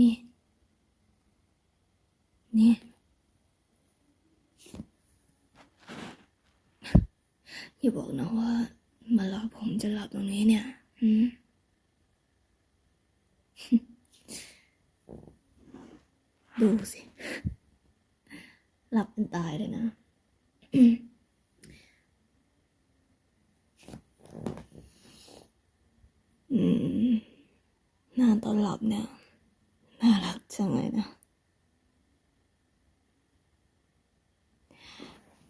นี่ นี่ อย่าบอกนะว่า มารอผมจะหลับตรงนี้เนี่ยหืมดูสิ หลับเป็นตายเลยนะอืมหน้าตอนหลับเนี่ย จังเลยนะ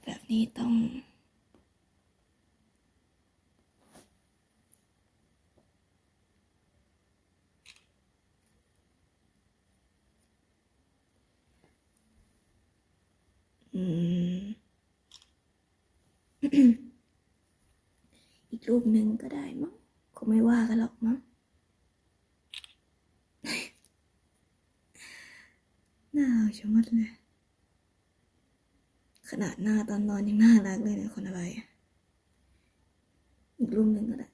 แบบนี้ต้อง อืม อีกรูปหนึ่งก็ได้มั้งคงไม่ว่ากันหรอกมั้ง ชะมัดเลย ขนาดหน้าตอนนอนยังน่ารักเลยนะคนอะไร อีกรูปหนึ่งก็ได้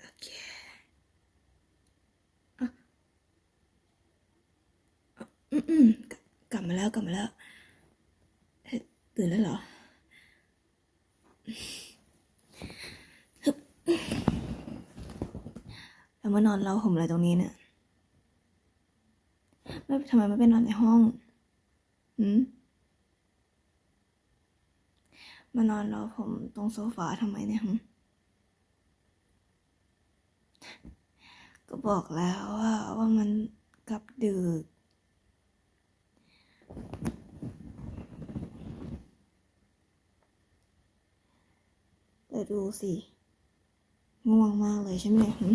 โอเคอะอืมอืมกลับมาแล้วกลับมาแล้ว ตื่นแล้วเหรอฮึบแล้ วมานอนเราห่มอะไรตรงนี้เนี่ยไม่ทำไมไม่ไปนอนในห้องหืมมานอนรอผมตรงโซฟาทำไมเนี่ย ก็บอกแล้วว่าว่ามันกลับดึกแต่ดูสิ ง่วงมากเลยใช่ไหมหึ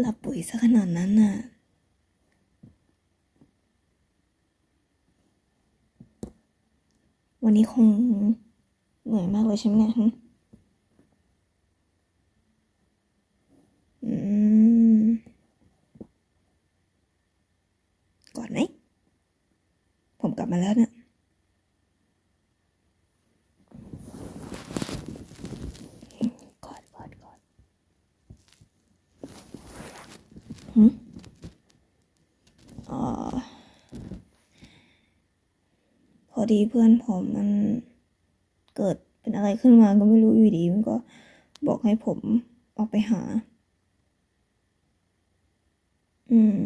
หลับปุ๋ย ซะขนาดนั้นน่ะ วันนี้คงเหนื่อยมากเลยใช่ไหมเนี่ยอืมกอดไหม ผมกลับมาแล้วเนี่ยกอดกอดกอด หึอ่าพอดีเพื่อนผมมันเกิดเป็นอะไรขึ้นมาก็ไม่รู้อยู่ดี มันก็บอกให้ผมออกไปหา อืม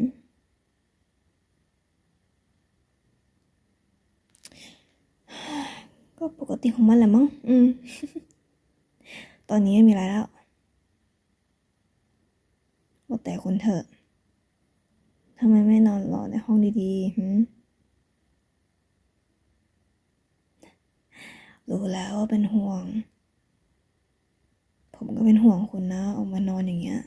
ก็ปกติของมันแหละมั้ง อืม ตอนนี้ไม่มีอะไรแล้วว่าแต่คุณเถอะ ทำไมไม่นอนรอในห้องดีๆหืมรู้แล้วว่าเป็นห่วง ผมก็เป็นห่วงคุณนะออกมานอนอย่างเงี้ย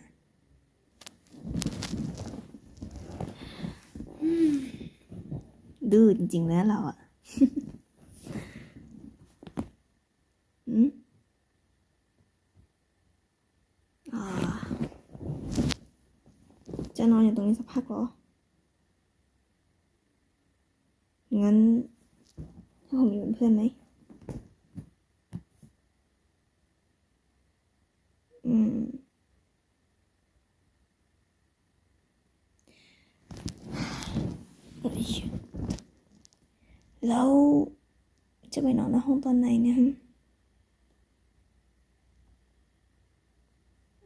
ดื้อจริงๆแล้วเราอะ อืมอ่า จะนอนอยู่ตรงนี้สักพักเหรอ งั้น ให้ผมอยู่เป็นเพื่อนไหมอืมเฮ้ยแล้วจะไปนอนในห้องตอนไหนเนี่ยฮะ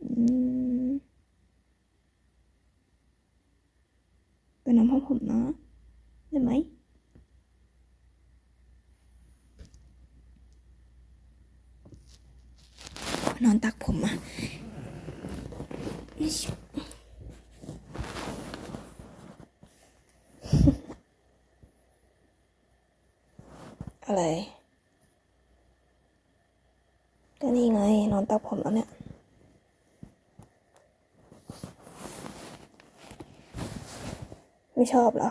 อืมไปนอนห้องผมนะได้ไหม นอนตักผมอะอิ๊ยอะไรก็นี่ไง นอนตักผมแล้วเนี่ย ไม่ชอบเหรอ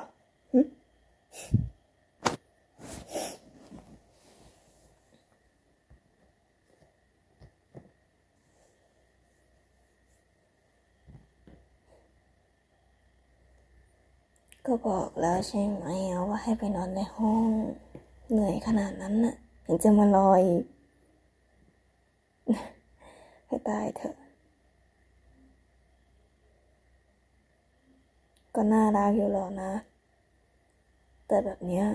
ก็บอกแล้วใช่ไหมว่าให้ไปนอนในห้อง เหนื่อยขนาดนั้นน่ะถึงจะมารออีกให้ตายเถอะ ก็น่ารักอยู่หรอกนะ แต่แบบเนี้ย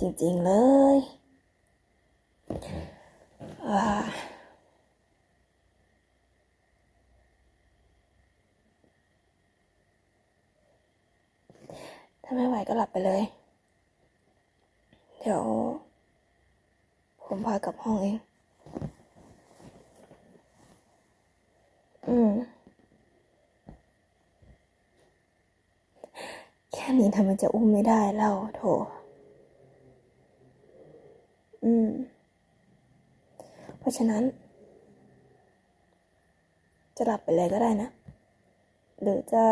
จริงๆเลย อ่า ถ้าไม่ไหวก็หลับไปเลย เดี๋ยว ผมพากลับห้องเอง อืม แค่นี้ทำไมจะอุ้มไม่ได้เล่าโถ อืม เพราะฉะนั้น จะหลับไปเลยก็ได้นะ หรือจะ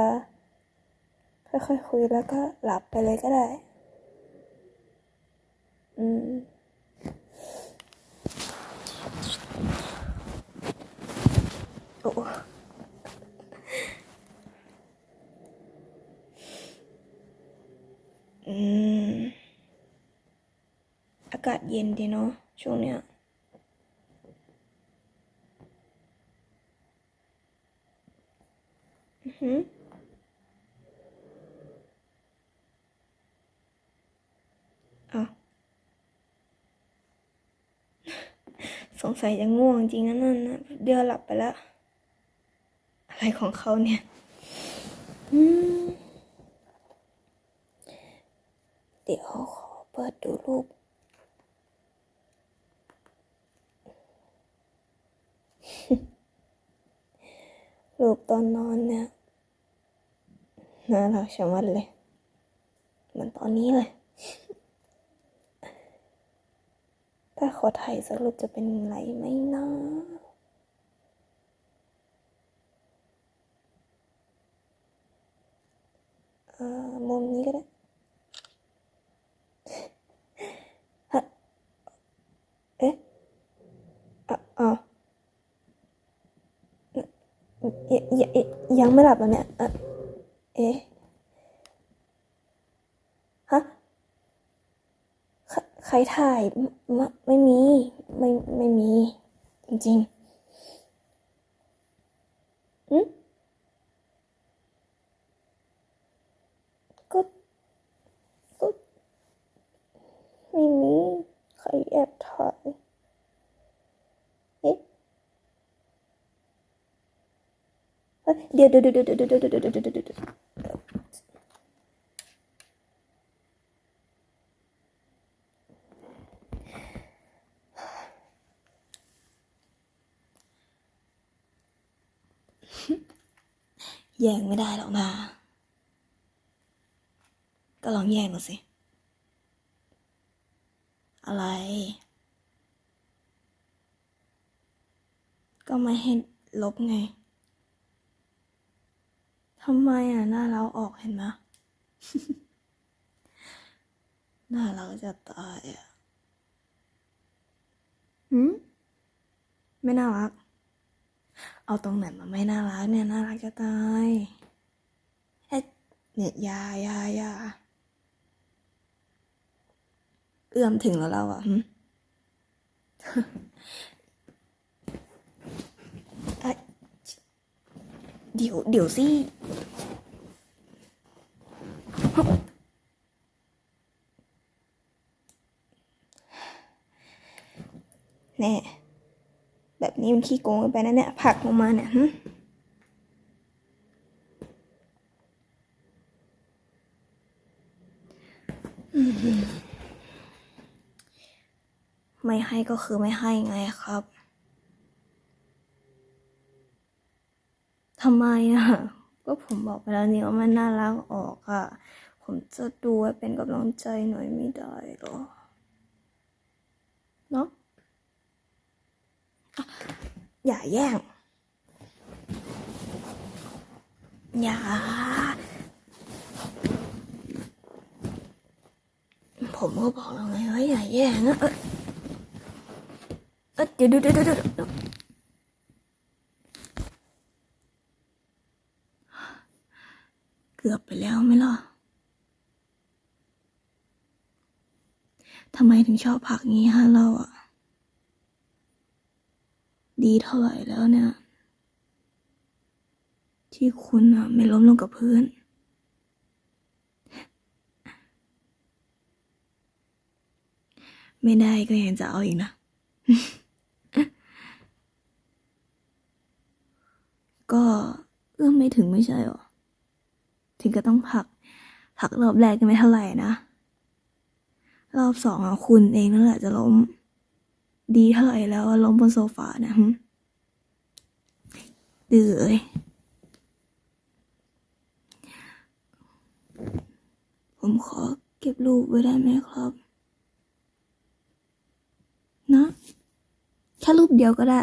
ค่อยๆคุยแล้วก็หลับไปเลยก็ได้ อืมโอ้อืม อากาศเย็นดีเนาะช่วงเนี้ยอือหือาว ส งสัยจะง่วงจริงนะนั่นนะเดี๋ยวหลับไปแล้ว อะไรของเขาเนี่ยเดี๋ยวขอเปิดดูรูปรูปตอนนอนเนี่ยน่ารักชะมัดเลย เหมือนตอนนี้เลย ถ้าขอถ่ายสักรูปจะเป็นไรไหมนะเอ่อมุมนี้ก็ได้เอ๊ะอะอะยยยยังไม่หลับแล้วเนี่ยอะเอ๊ะ ฮะ ใครใครถ่ายไมไม่มี ไม่ไม่มี จริงๆอืมก็ ก็ไม่มีใครแอบถ่ายเอ๊ะเอ้ยเดี๋ยวเดี๋ยวเดี๋ยวเดี๋ยวเดี๋ยวเดี๋ยวเดี๋ยวเดี๋ยวเดี๋ยวเดี๋ยว แย่งไม่ได้หรอกนะก็ลองแย่งดูสิ อะไร ก็ไม่ให้ลบไงทำไมอะ หน้าเราออกเห็นไหมหน้าเราจะตายอะหืมไม่น่ารัก เอาตรงไหนมาไม่น่ารักเนี่ยน่ารักจะตายเอ๊ะเนี่ยยายายาเอื้อมถึงแล้วเราอะเอ้ยเดี๋ยวเดี๋ยวสิแน่ แบบนี้มันขี้โกงไปนะเนี่ยผักลงมาเนี่ยหึไม่ให้ก็คือไม่ให้ไงครับทำไมอะ ก็ผมบอกไปแล้วนี่ว่ามันน่ารักออกอะ ผมจะดูไว้เป็นกำลังใจหน่อยไม่ได้หรอเนาะ อย่าแย่ง อย่า ผมก็บอกแล้วไงว่าอย่าแย่งนะเออเดี๋ยวดี๋ยวเดี๋ยวดี๋ยวเกือบไปแล้วไหมล่ะทำไมถึงชอบผักงี้ฮะเราอะ ดีเท่าไหร่แล้วเนี่ย ที่คุณอะไม่ล้มลงกับพื้น ไม่ได้ก็ยังจะเอาอีกนะ ก็เอื้อมไม่ถึงไม่ใช่หรอ ถึงก็ต้องผลักผลักรอบแรกก็ไม่เท่าไหร่นะ รอบสองอะคุณเองนั่นแหละจะล้ม ดีเท่าไหร่แล้วล้มบนโซฟานะหึดื้อเอ้ยผมขอเก็บรูปไว้ได้ไหมครับ นะแค่รูปเดียวก็ได้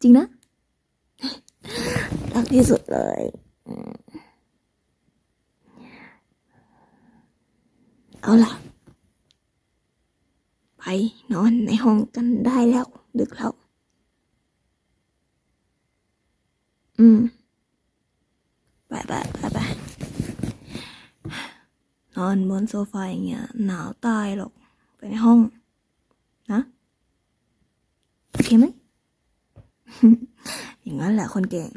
จริงนะรักที่สุดเลยเอาล่ะ นอนในห้องกันได้แล้ว ดึกแล้ว อืม ไปไปไปไปนอนบนโซฟาอย่างเงี้ย หนาวตายหรอก ไปในห้อง นะ โอเคไหม อย่างนั้นแหละคนเก่ง